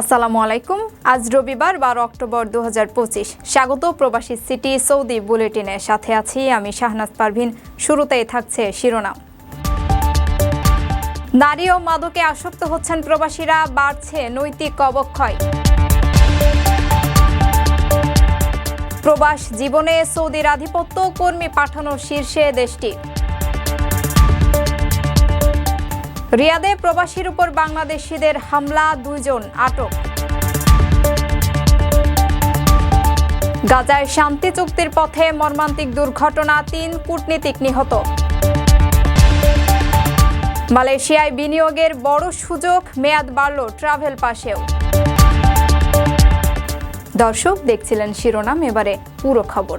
আসসালামু আলাইকুম। আজ রবিবার বারো অক্টোবর দু হাজার পঁচিশ। স্বাগত প্রবাসী সিটি সৌদি বুলেটিনের সাথে আছি আমি শাহনাজ পারভিন। শুরুতেই থাকছে শিরোনাম। নারী ও মাদকে আসক্ত হচ্ছেন প্রবাসীরা, বাড়ছে নৈতিক অবক্ষয়। প্রবাস জীবনে সৌদির আধিপত্য, কর্মী পাঠানোর শীর্ষে দেশটি। রিয়াদে প্রবাসীর উপর বাংলাদেশিদের হামলা, দুইজন আটক। গাজায় শান্তি চুক্তির পথে মর্মান্তিক দুর্ঘটনা, তিন কূটনীতিক নিহত। মালয়েশিয়ায় বিনিয়োগের বড় সুযোগ, মেয়াদ বাড়ল ট্রাভেল পাশেও। দর্শক, দেখছিলেন শিরোনাম, এবারে পুরো খবর।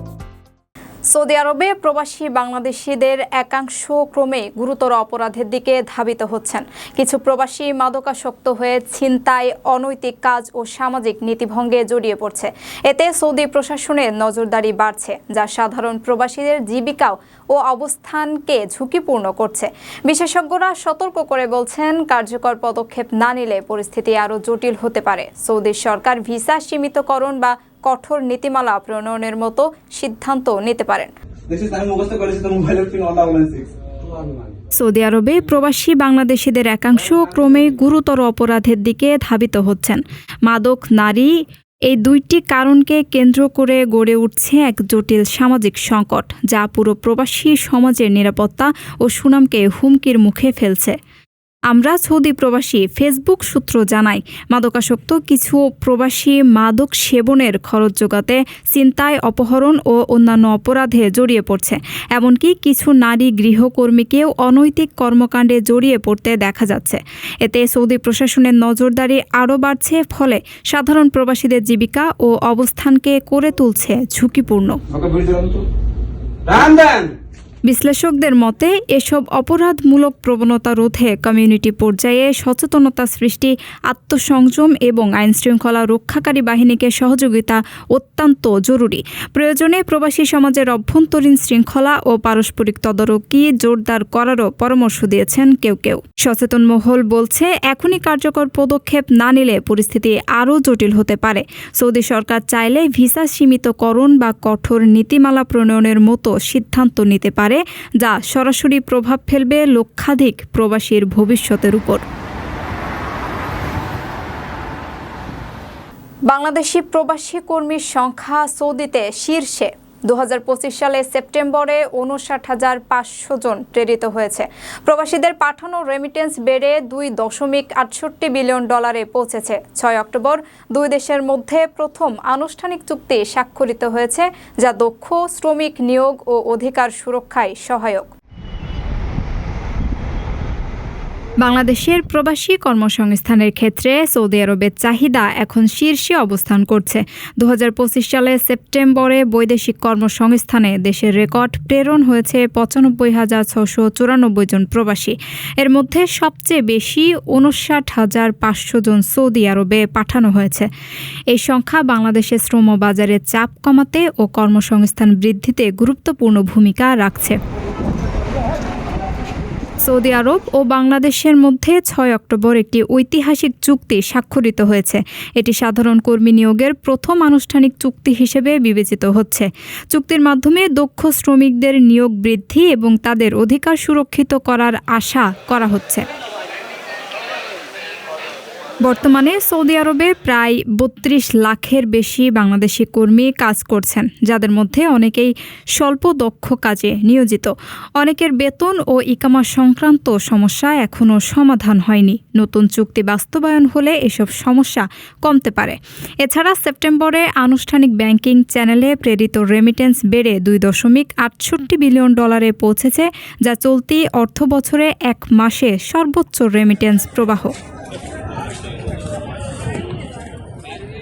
সৌদি আরবে প্রবাসী বাংলাদেশিদের একাংশ ক্রমে গুরুতর অপরাধের দিকে ধাবিত হচ্ছেন। কিছু প্রবাসী মাদকাসক্ত হয়ে ছিনতাই, অনৈতিক কাজ ও সামাজিক নীতিভঙ্গে জড়িয়ে পড়ছে। এতে সৌদি প্রশাসনের নজরদারি বাড়ছে, যা সাধারণ প্রবাসীদের জীবিকা ও অবস্থানকে ঝুঁকিপূর্ণ করছে। বিশেষজ্ঞরা সতর্ক করে বলছেন, কার্যকর পদক্ষেপ না নিলে পরিস্থিতি আরও জটিল হতে পারে। সৌদি সরকার ভিসা সীমিতকরণ বা কঠোর নীতিমালা প্রণয়নের মতো সিদ্ধান্ত নিতে পারেন। সৌদি আরবে প্রবাসী বাংলাদেশিদের একাংশ ক্রমে গুরুতর অপরাধের দিকে ধাবিত হচ্ছেন। মাদক নারী এই দুইটি কারণকে কেন্দ্র করে গড়ে উঠছে এক জটিল সামাজিক সংকট যা পুরো প্রবাসী সমাজের নিরাপত্তা ও সুনামকে হুমকির মুখে ফেলছে। আমরা সৌদি প্রবাসী, ফেসবুক সূত্র জানাই মাদকাসক্ত কিছু প্রবাসী মাদক সেবনের খরচ যোগাতে চিন্তায় অপহরণ ও অন্যান্য অপরাধে জড়িয়ে পড়ছে। এমনকি কিছু নারী গৃহকর্মীকেও অনৈতিক কর্মকাণ্ডে জড়িয়ে পড়তে দেখা যাচ্ছে। এতে সৌদি প্রশাসনের নজরদারি আরও বাড়ছে, ফলে সাধারণ প্রবাসীদের জীবিকা ও অবস্থানকে করে তুলছে ঝুঁকিপূর্ণ। বিশ্লেষকদের মতে, এসব অপরাধমূলক প্রবণতা রোধে কমিউনিটি পর্যায়ে সচেতনতা সৃষ্টি, আত্মসংযম এবং আইনশৃঙ্খলা রক্ষাকারী বাহিনীকে সহযোগিতা অত্যন্ত জরুরি। প্রয়োজনে প্রবাসী সমাজের অভ্যন্তরীণ শৃঙ্খলা ও পারস্পরিক তদারকি জোরদার করারও পরামর্শ দিয়েছেন কেউ কেউ। সচেতন মহল বলছে, এখনই কার্যকর পদক্ষেপ না নিলে পরিস্থিতি আরও জটিল হতে পারে। সৌদি সরকার চাইলে ভিসা সীমিতকরণ বা কঠোর নীতিমালা প্রণয়নের মতো সিদ্ধান্ত নিতে পারে। যা সরাসরি প্রভাব ফেলবে লক্ষাধিক প্রবাসীর ভবিষ্যতের উপর। বাংলাদেশি প্রবাসী কর্মীর সংখ্যা সৌদিতে শীর্ষে। দু হাজার পঁচিশ সালে সেপ্টেম্বরে উনষাট হাজার পাঁচশো জন প্রেরিত হয়েছে। প্রবাসীদের পাঠানো রেমিটেন্স বেড়ে দুই দশমিক আটষট্টি বিলিয়ন ডলারে পৌঁছেছে। ছয় অক্টোবর দুই দেশের মধ্যে প্রথম আনুষ্ঠানিক চুক্তি স্বাক্ষরিত হয়েছে, যা দক্ষ শ্রমিক নিয়োগ ও অধিকার সুরক্ষায় সহায়ক। বাংলাদেশের প্রবাসী কর্মসংস্থানের ক্ষেত্রে সৌদি আরবের চাহিদা এখন শীর্ষে অবস্থান করছে। দু হাজার পঁচিশ সালে সেপ্টেম্বরে বৈদেশিক কর্মসংস্থানে দেশের রেকর্ড প্রেরণ হয়েছে পঁচানব্বই হাজার ছশো চুরানব্বই জন প্রবাসী। এর মধ্যে সবচেয়ে বেশি উনষাট হাজার পাঁচশো জন সৌদি আরবে পাঠানো হয়েছে। এই সংখ্যা বাংলাদেশের শ্রম বাজারে চাপ কমাতে ও কর্মসংস্থান বৃদ্ধিতে গুরুত্বপূর্ণ ভূমিকা রাখছে। সৌদি আরব ও বাংলাদেশের মধ্যে ছয় অক্টোবর একটি ঐতিহাসিক চুক্তি স্বাক্ষরিত হয়েছে। এটি সাধারণ কর্মী নিয়োগের প্রথম আনুষ্ঠানিক চুক্তি হিসেবে বিবেচিত হচ্ছে। চুক্তির মাধ্যমে দক্ষ শ্রমিকদের নিয়োগ বৃদ্ধি এবং তাদের অধিকার সুরক্ষিত করার আশা করা হচ্ছে। বর্তমানে সৌদি আরবে প্রায় বত্রিশ লাখের বেশি বাংলাদেশি কর্মী কাজ করছেন, যাদের মধ্যে অনেকেই স্বল্প দক্ষ কাজে নিয়োজিত। অনেকের বেতন ও ইকামা সংক্রান্ত সমস্যা এখনও সমাধান হয়নি। নতুন চুক্তি বাস্তবায়ন হলে এসব সমস্যা কমতে পারে। এছাড়া সেপ্টেম্বরে আনুষ্ঠানিক ব্যাংকিং চ্যানেলে প্রেরিত রেমিটেন্স বেড়ে দুই দশমিক আটষট্টি বিলিয়ন ডলারে পৌঁছেছে, যা চলতি অর্থ বছরে এক মাসে সর্বোচ্চ রেমিটেন্স প্রবাহ।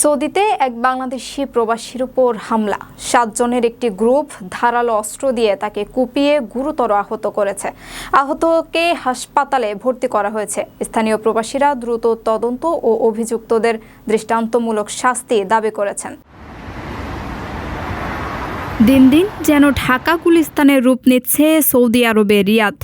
সৌদিতে এক বাংলাদেশি প্রবাসীর উপর হামলা। সাতজনের একটি গ্রুপ ধারালো অস্ত্র দিয়ে তাকে কুপিয়ে গুরুতর আহত করেছে। আহতকে হাসপাতালে ভর্তি করা হয়েছে। স্থানীয় প্রবাসীরা দ্রুত তদন্ত ও অভিযুক্তদের দৃষ্টান্তমূলক শাস্তি দাবি করেছেন। দিন দিন যেন ঢাকা, গুলিস্তানের রূপ নিচ্ছে সৌদি আরবের রিয়াদ।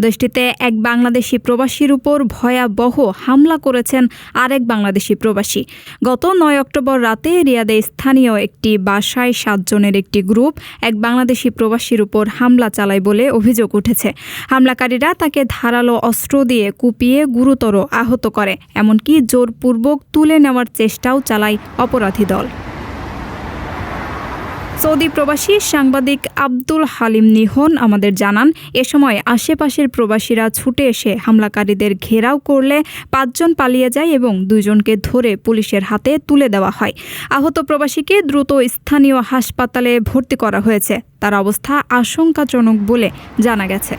দেশটিতে এক বাংলাদেশি প্রবাসীর উপর ভয়াবহ হামলা করেছেন আরেক বাংলাদেশি প্রবাসী। গত নয় অক্টোবর রাতে রিয়াদে স্থানীয় একটি বাসায় সাতজনের একটি গ্রুপ এক বাংলাদেশি প্রবাসীর উপর হামলা চালায় বলে অভিযোগ উঠেছে। হামলাকারীরা তাকে ধারালো অস্ত্র দিয়ে কুপিয়ে গুরুতর আহত করে, এমনকি জোরপূর্বক তুলে নেওয়ার চেষ্টাও চালায় অপরাধী দল। সৌদি প্রবাসী সাংবাদিক আব্দুল হালিম নিহন আমাদের জানান, এ সময় আশেপাশের প্রবাসীরা ছুটে এসে হামলাকারীদের ঘেরাও করলে পাঁচজন পালিয়ে যায় এবং দুজনকে ধরে পুলিশের হাতে তুলে দেওয়া হয়। আহত প্রবাসীকে দ্রুত স্থানীয় হাসপাতালে ভর্তি করা হয়েছে। তার অবস্থা আশঙ্কাজনক বলে জানা গেছে।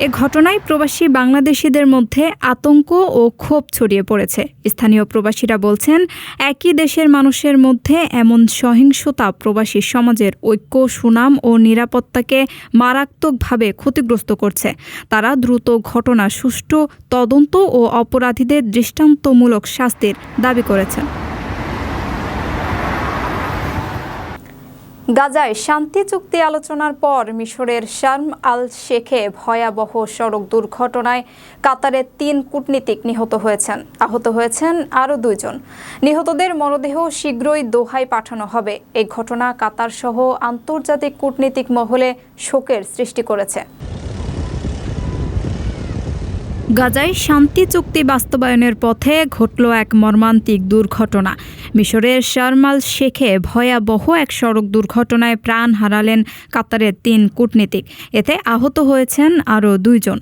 এ ঘটনায় প্রবাসী বাংলাদেশিদের মধ্যে আতঙ্ক ও ক্ষোভ ছড়িয়ে পড়েছে। স্থানীয় প্রবাসীরা বলছেন, একই দেশের মানুষের মধ্যে এমন সহিংসতা প্রবাসী সমাজের ঐক্য, সুনাম ও নিরাপত্তাকে মারাত্মকভাবে ক্ষতিগ্রস্ত করছে। তারা দ্রুত ঘটনা, সুষ্ঠু তদন্ত ও অপরাধীদের দৃষ্টান্তমূলক শাস্তির দাবি করেছেন। গাজায় শান্তি চুক্তি আলোচনার পর মিশরের শার্ম আল শেখে ভয়াবহ সড়ক দুর্ঘটনায় কাতারের তিন কূটনীতিক নিহত হয়েছেন। আহত হয়েছেন আরও দুইজন। নিহতদের মরদেহ শীঘ্রই দোহায় পাঠানো হবে। এই ঘটনা কাতারসহ আন্তর্জাতিক কূটনীতিক মহলে শোকের সৃষ্টি করেছে। গাজায় শান্তি চুক্তি বাস্তবায়নের পথে ঘটল এক মর্মান্তিক দুর্ঘটনা। মিশরের শারমাল শেখে ভয়াবহ এক সড়ক দুর্ঘটনায় প্রাণ হারালেন কাতারের তিন কূটনীতিক। এতে আহত হয়েছেন আরও দুইজন।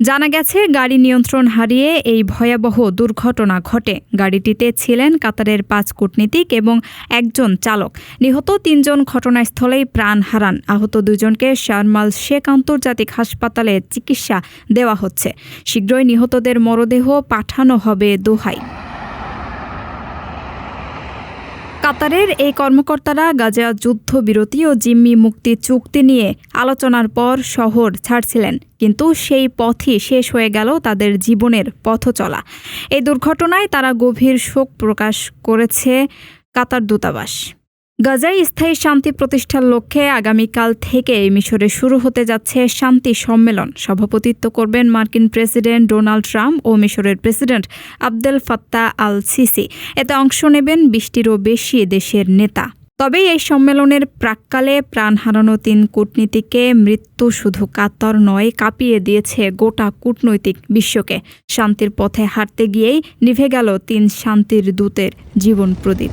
জানা গেছে, গাড়ি নিয়ন্ত্রণ হারিয়ে এই ভয়াবহ দুর্ঘটনা ঘটে। গাড়িটিতে ছিলেন কাতারের পাঁচ কূটনীতিক এবং একজন চালক। নিহত তিনজন ঘটনাস্থলেই প্রাণ হারান। আহত দুজনকে শারমাল শেখ আন্তর্জাতিক হাসপাতালে চিকিৎসা দেওয়া হচ্ছে। শীঘ্রই নিহতদের মরদেহ পাঠানো হবে দোহাই কাতারের এই কর্মকর্তারা গাজা যুদ্ধবিরতি ও জিম্মি মুক্তি চুক্তি নিয়ে আলোচনার পর শহর ছাড়ছিলেন। কিন্তু সেই পথই শেষ হয়ে গেল তাদের জীবনের পথ চলা এই দুর্ঘটনায় তারা গভীর শোক প্রকাশ করেছে কাতার দূতাবাস। গাজায় স্থায়ী শান্তি প্রতিষ্ঠার লক্ষ্যে আগামীকাল থেকে মিশরে শুরু হতে যাচ্ছে শান্তি সম্মেলন। সভাপতিত্ব করবেন মার্কিন প্রেসিডেন্ট ডোনাল্ড ট্রাম্প ও মিশরের president Abdel Fattah Al Sisi এতে অংশ নেবেন বিশটিরও বেশি দেশের নেতা। তবে এই সম্মেলনের প্রাক্কালে প্রাণ হারানো তিন কূটনীতিকে মৃত্যু শুধু কাতর নয়, কাঁপিয়ে দিয়েছে গোটা কূটনৈতিক বিশ্বকে। শান্তির পথে হাঁটতে গিয়েই নিভে গেল তিন শান্তির দূতের জীবন প্রদীপ।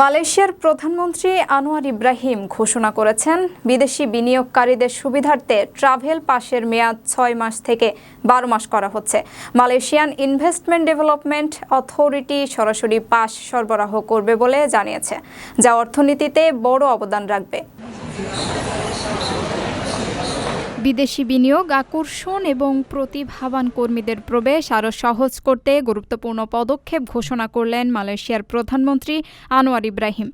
মালয়েশিয়ার প্রধানমন্ত্রী আনোয়ার ইব্রাহিম ঘোষণা করেছেন, বিদেশি বিনিয়োগকারীদের সুবিধার্থে ট্রাভেল পাসের মেয়াদ ছয় মাস থেকে বারো মাস করা হচ্ছে। মালয়েশিয়ান ইনভেস্টমেন্ট ডেভেলপমেন্ট অথরিটি সরাসরি পাস সরবরাহ করবে বলে জানিয়েছে, যা অর্থনীতিতে বড় অবদান রাখবে। বিদেশি বিনিয়োগ, আকর্ষণ এবং প্রতিভাবান কর্মীদের প্রবেশ আরও সহজ করতে গুরুত্বপূর্ণ পদক্ষেপ ঘোষণা করলেন মালয়েশিয়ার প্রধানমন্ত্রী আনোয়ার ইব্রাহিম।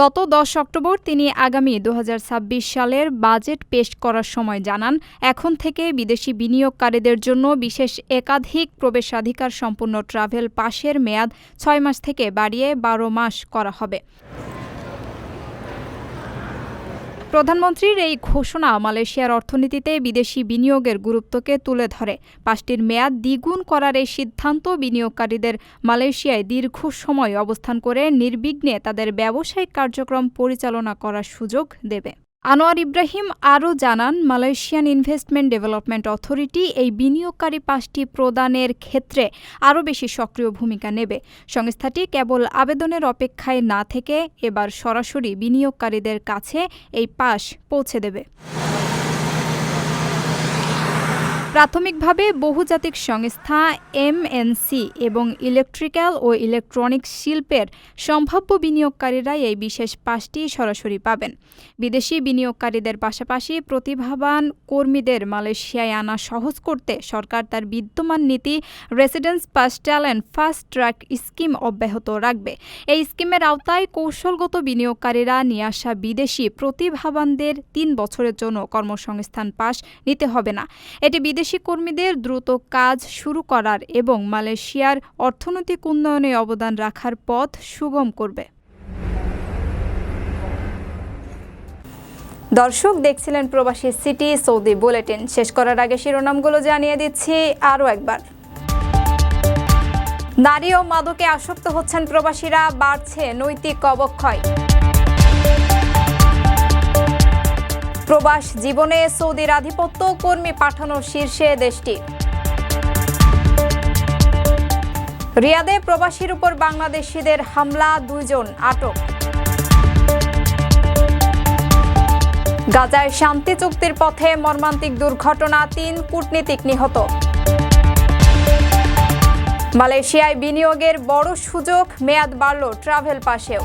গত দশ অক্টোবর তিনি আগামী দু হাজার ছাব্বিশ সালের বাজেট পেশ করার সময় জানান, এখন থেকে বিদেশি বিনিয়োগকারীদের জন্য বিশেষ একাধিক প্রবেশাধিকার সম্পূর্ণ ট্রাভেল পাসের মেয়াদ ছয় মাস থেকে বাড়িয়ে বারো মাস করা হবে। প্রধানমন্ত্রীর এই ঘোষণা মালয়েশিয়ার অর্থনীতিতে বিদেশি বিনিয়োগের গুরুত্বকে তুলে ধরে। পাঁচটির মেয়াদ দ্বিগুণ করার এই সিদ্ধান্ত বিনিয়োগকারীদের মালয়েশিয়ায় দীর্ঘ সময় অবস্থান করে নির্বিঘ্নে তাদের ব্যবসায়িক কার্যক্রম পরিচালনা করার সুযোগ দেবে। আনোয়ার ইব্রাহিম আরও জানান, মালয়েশিয়ান ইনভেস্টমেন্ট ডেভেলপমেন্ট অথরিটি এই বিনিয়োগকারী পাসটি প্রদানের ক্ষেত্রে আরও বেশি সক্রিয় ভূমিকা নেবে। সংস্থাটি কেবল আবেদনের অপেক্ষায় না থেকে এবার সরাসরি বিনিয়োগকারীদের কাছে এই পাশ পৌঁছে দেবে। প্রাথমিকভাবে বহুজাতিক সংস্থা এমএনসি এবং ইলেকট্রিক্যাল ও ইলেকট্রনিক্স শিল্পের সম্ভাব্য বিনিয়োগকারীরা এই বিশেষ পাশটি সরাসরি পাবেন। বিদেশি বিনিয়োগকারীদের পাশাপাশি প্রতিভাবান কর্মীদের মালয়েশিয়ায় আনা সহজ করতে সরকার তার বিদ্যমান নীতি residence pass talent fast track scheme অব্যাহত রাখবে। এই স্কিমের আওতায় কৌশলগত বিনিয়োগকারীরা নিয়ে আসা বিদেশি প্রতিভাবানদের তিন বছরের জন্য কর্মসংস্থান পাস নিতে হবে না। এটি বিদেশি কর্মীদের দ্রুত কাজ শুরু করার এবং মালয়েশিয়ার অর্থনৈতিক উন্নয়নে অবদান রাখার পথ সুগম করবে। দর্শক, দেখছিলেন প্রবাসী সিটি সৌদি বুলেটিন। শেষ করার আগে শিরোনামগুলো জানিয়ে দিচ্ছি আরও একবার। নারী ও মাদকে আসক্ত হচ্ছেন প্রবাসীরা, বাড়ছে নৈতিক অবক্ষয়। প্রবাস জীবনে সৌদির আধিপত্য, কর্মী পাঠানোর শীর্ষে দেশটি। রিয়াদে প্রবাসীর উপর বাংলাদেশিদের হামলা, দুইজন আটক। গাজায় শান্তি চুক্তির পথে মর্মান্তিক দুর্ঘটনা, তিন কূটনীতিক নিহত। মালয়েশিয়ায় বিনিয়োগের বড় সুযোগ, মেয়াদ বাড়ল ট্রাভেল পাশেও।